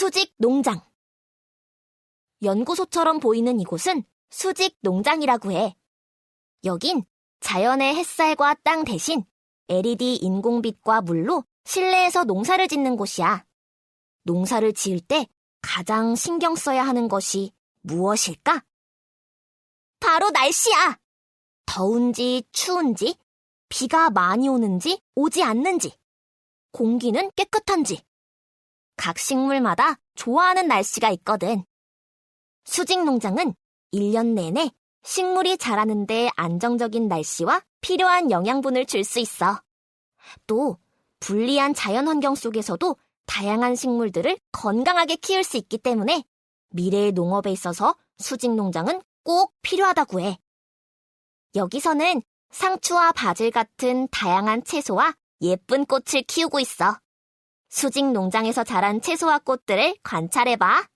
수직 농장. 연구소처럼 보이는 이곳은 수직 농장이라고 해. 여긴 자연의 햇살과 땅 대신 LED 인공빛과 물로 실내에서 농사를 짓는 곳이야. 농사를 지을 때 가장 신경 써야 하는 것이 무엇일까? 바로 날씨야! 더운지 추운지, 비가 많이 오는지 오지 않는지, 공기는 깨끗한지. 각 식물마다 좋아하는 날씨가 있거든. 수직 농장은 1년 내내 식물이 자라는데 안정적인 날씨와 필요한 영양분을 줄 수 있어. 또 불리한 자연 환경 속에서도 다양한 식물들을 건강하게 키울 수 있기 때문에 미래의 농업에 있어서 수직 농장은 꼭 필요하다고 해. 여기서는 상추와 바질 같은 다양한 채소와 예쁜 꽃을 키우고 있어. 수직 농장에서 자란 채소와 꽃들을 관찰해봐.